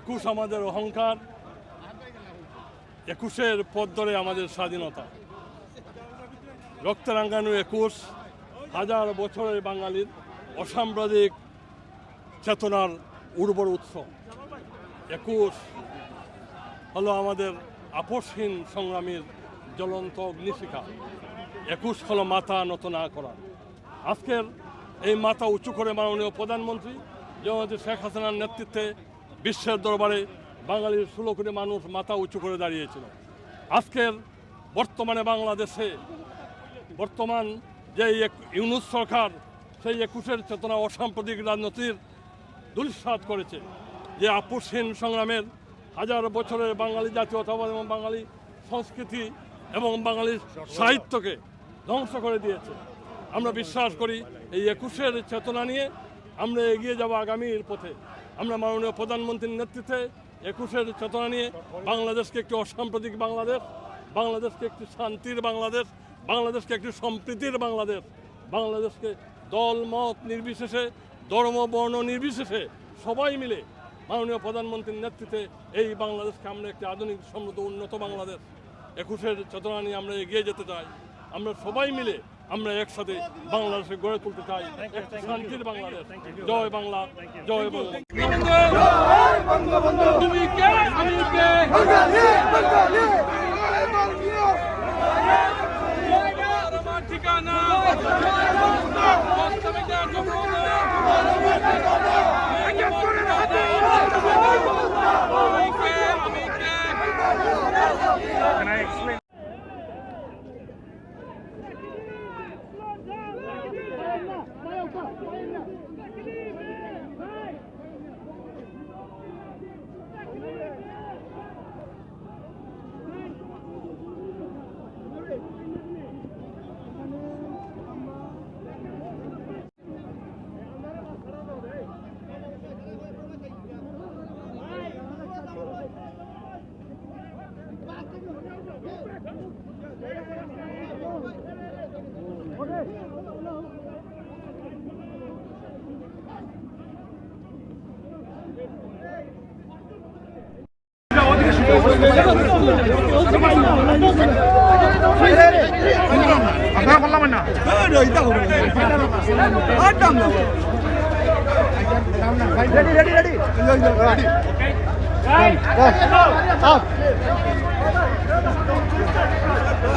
একুশ আমাদের অহংকার, একুশের পথ ধরে আমাদের স্বাধীনতা। রক্তরাঙ্গানু একুশ, হাজার বছরের বাঙালির অসাম্প্রদায়িক চেতনার উর্বর উৎস। একুশ হলো আমাদের আপসহীন সংগ্রামীর জ্বলন্ত অগ্নিশিখা। একুশ হলো মাথা নত না করা। আজকের এই মাথা উঁচু করে মাননীয় প্রধানমন্ত্রী জগতী শেখ হাসিনার নেতৃত্বে বিশ্বের দরবারে বাঙালির ষোলো কোটি মানুষ মাথা উঁচু করে দাঁড়িয়েছিল। আজকের বর্তমানে বাংলাদেশে বর্তমান যে ইউনুস সরকার, সেই একুশের চেতনা অসাম্প্রদায়িক রাজনীতির দুঃসাত করেছে যে আপসহীন সংগ্রামের হাজার বছরের বাঙালি জাতীয়তাবাদ এবং বাঙালি সংস্কৃতি এবং বাঙালির সাহিত্যকে ধ্বংস করে দিয়েছে। আমরা বিশ্বাস করি এই একুশের চেতনা নিয়ে আমরা এগিয়ে যাব আগামীর পথে। আমরা মাননীয় প্রধানমন্ত্রীর নেতৃত্বে একুশের চেতনা নিয়ে বাংলাদেশকে একটি অসাম্প্রতিক বাংলাদেশ, বাংলাদেশকে একটি শান্তির বাংলাদেশ, বাংলাদেশকে একটি সম্প্রীতির বাংলাদেশ, বাংলাদেশকে দল, মত নির্বিশেষে, ধর্ম, বর্ণ নির্বিশেষে সবাই মিলে মাননীয় প্রধানমন্ত্রীর নেতৃত্বে এই বাংলাদেশকে আমরা একটি আধুনিক, সমৃদ্ধ, উন্নত বাংলাদেশ। একুশের চেতনা নিয়ে আমরা এগিয়ে যেতে চাই। আমরা সবাই মিলে আমরা একসাথে বাংলাদেশে গড়ে তুলতে চাই একটি শান্তির বাংলাদেশ জয় বাংলা জয় বাংলা তুমি কে আমি কে আমার ঠিকানা বাস্তবিকতা গোপনে। আমি আপনারা বললাম না রেডি রেডি রেডি